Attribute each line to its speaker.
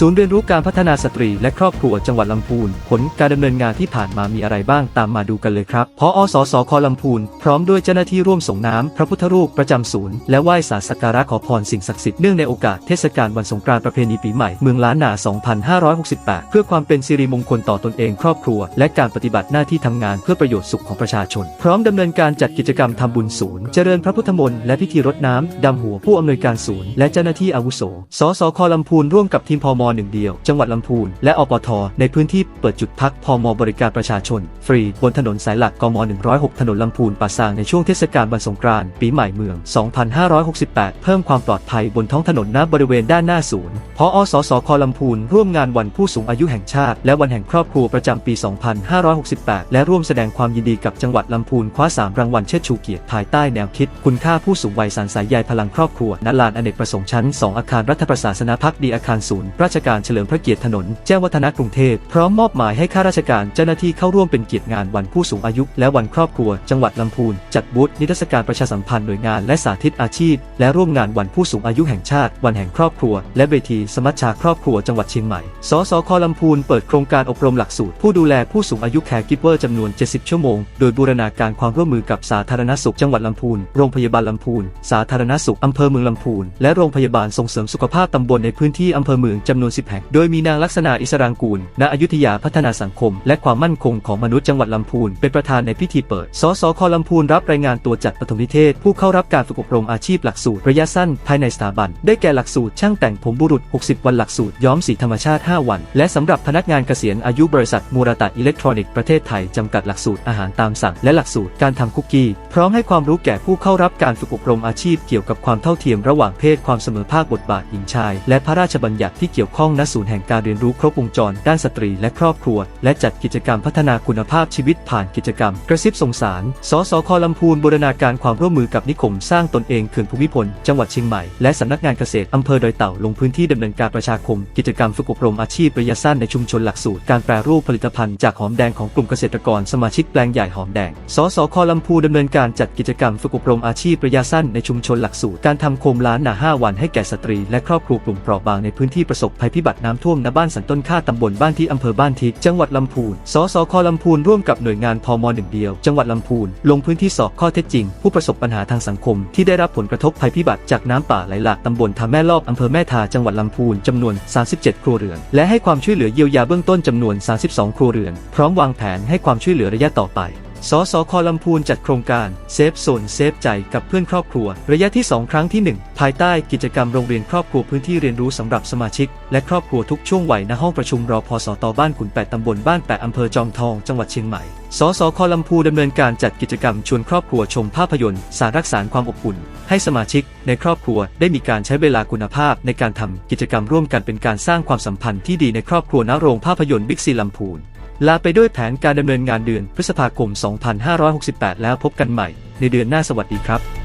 Speaker 1: ศูนย์เรียนรู้การพัฒนาสตรีและครอบครัวจังหวัดลำพูน ผลการดำเนินงานที่ผ่านมามีอะไรบ้างตามมาดูกันเลยครับพออสสคลำพูน พร้อมด้วยเจ้าหน้าที่ร่วมส่งน้ำพระพุทธรูปประจำศูนย์ และไหว้สารสักการะขอพรสิ่งศักดิ์สิทธิ์เนื่องในโอกาสเทศกาลวันสงกรานต์ประเพณีปีใหม่เมืองล้านนา 2568 เพื่อความเป็นสิริมงคลต่อตนเองครอบครัว และการปฏิบัติหน้าที่ทำงานเพื่อประโยชน์สุขของประชาชน พร้อมดำเนินการจัดกิจกรรมทำบุญศูนย์เจริญพระพุทธมนต์และพิธีรดน้ำดำหัวผู้อำนวยการศูนย์และเจ้าหน้าที่อาวุโส สสคลำพูนร่วมกับทีมพมหนึ่งเดียว จังหวัดลำพูน และอปท ในพื้นที่เปิดจุดพักพอมบริการประชาชน ฟรีบนถนนสายหลักกม 106 ถนนลำพูนป่าซางในช่วงเทศกาลวันสงกรานต์ปีใหม่เมือง 2568 เพิ่มความปลอดภัยบนท้องถนนณบริเวณด้านหน้าศูนย์พออสสคลำพูนร่วมงานวันผู้สูงอายุแห่งชาติ และวันแห่งครอบครัวประจำปี 2568 และร่วมแสดงความยินดีกับจังหวัดลำพูนคว้า 3 รางวัลเชิดชูเกียรติภายใต้แนวคิด คุณค่าผู้สูงวัยสารสายใยพลังครอบครัวณลานอเนกประสงค์ชั้น 2 อาคารรัฐประศาสนพักดีอาคารศูนย์ราชชการเฉลิมพระเกียรติถนน แจ้งวัฒนะกรุงเทพพร้อมมอบหมายให้ข้าราชการเจ้าหน้าที่เข้าร่วมเป็นเกียรติงานวันผู้สูงอายุ และวันครอบครัว จังหวัดลำพูน จัดบูธนิทรรศการประชาสัมพันธ์หน่วยงานและสาธิตอาชีพ และร่วมงานวันผู้สูงอายุแห่งชาติ วันแห่งครอบครัว และเวทีสมัชชาครอบครัวจังหวัดเชียงใหม่ สสคลำพูนเปิดโครงการอบรมหลักสูตร ผู้ดูแลผู้สูงอายุแคร์กิฟเวอร์จำนวน 70 ชั่วโมง โดยบูรณาการความร่วมมือกับสาธารณสุขจังหวัดลำพูน โรงพยาบาลลำพูน สาธารณสุขอำเภอเมืองลำพูน และโรงพยาบาลส่งเสริมสุขภาพตำบลในพื้นที่อำเภอเมืองจำนวน 10 แห่ง โดยมีนางลักษณะอิสรางกูล ณ อยุธยาพัฒนาสังคม และความมั่นคงของมนุษย์จังหวัดลำพูน เป็นประธานในพิธีเปิด สสคลำพูนรับรายงานตัวจัดปฐมนิเทศ ผู้เข้ารับการฝึกอบรมอาชีพหลักสูตรระยะสั้นภายในสถาบัน ได้แก่หลักสูตรช่างแต่งผมบุรุษ 60 วันหลักสูตรย้อมสีธรรมชาติ 5 วัน และสำหรับพนักงานเกษียณอายุบริษัทมูราตะอิเล็กทรอนิกส์ประเทศไทยจำกัดหลักสูตรอาหารตามสั่งและหลักสูตรการทำคุกกี้พร้อมให้ความรู้แก่ผู้เข้ารับการฝึกอบรมอาชีพเกี่ยวกับความเท่าเทียมระหว่างเพศความเสมอภาคบทบาทหญิงชาย และพระราชบัญญัติที่เกี่ยวข้องณศูนย์แห่งการเรียนรู้ครบวงจรด้านสตรีและครอบครัว และจัดกิจกรรมพัฒนาคุณภาพชีวิตผ่านกิจกรรม กระซิบส่งสาร สสคลำพูนบูรณาการความร่วมมือกับนิคมสร้างตนเองเขื่อนภูมิพล จังหวัดเชียงใหม่ และสำนักงานเกษตรอำเภอดอยเต่าลงพื้นที่ดำเนินการประชาคม กิจกรรมฝึกอบรมอาชีพระยะสั้นในชุมชนหลักสูตรการแปรรูปผลิตภัณฑ์จากหอมแดงของกลุ่มเกษตรกรสมาชิกแปลงใหญ่หอมแดง สสคลำพูนดำเนินการจัดกิจกรรมฝึกอบรมอาชีพระยะสั้นในชุมชนหลักสูตรการทำโคมล้านหนา5วันให้แก่สตรีและครอบครัวกลุ่มเปราะบางในพื้นที่ประสบภัยพิบัติน้ำท่วมณบ้านสันต้นค่าตำบลบ้านที่อำเภอบ้านทิจังหวัดลำพูน สสคลำพูนร่วมกับหน่วยงานพมหนึ่งเดียว จังหวัดลำพูน ลงพื้นที่สอบข้อเท็จจริง ผู้ประสบปัญหาทางสังคม ที่ได้รับผลกระทบภัยพิบัติจากน้ำป่าไหลหลากตำบลท่าแม่ลอบอำเภอแม่ทาจังหวัดลำพูนจำนวน 37 ครัวเรือน และให้ความช่วยเหลือเยียวยาเบื้องต้นจำนวน 32 ครัวเรือน พร้อมวางแผนให้ความช่วยเหลือระยะต่อไป สสคลำพูนจัดโครงการเซฟโซนเซฟใจกับเพื่อนครอบครัว ระยะที่ 2 ครั้งที่ 1 ภายใต้กิจกรรมโรงเรียนครอบครัวพื้นที่เรียนรู้สำหรับสมาชิก และครอบครัวทุกช่วงวัยณห้องประชุมรอพสตบ้านขุนแปดตำบลบ้านแปะอำเภอจอมทองจังหวัดเชียงใหม่สสคลำพูดำเนินการจัดกิจกรรมชวนครอบครัวชมภาพยนตร์ สารรักษาความอบอุ่น ให้สมาชิก ในครอบครัวได้มีการใช้เวลาคุณภาพ ในการทำกิจกรรมร่วมกันเป็นการสร้างความสัมพันธ์ที่ดีในครอบครัวณโรงภาพยนตร์บิ๊กซีลำพูน ลาไปด้วยแผนการดำเนินงานเดือนพฤษภาคม 2568 แล้วพบกันใหม่ในเดือนหน้าสวัสดีครับ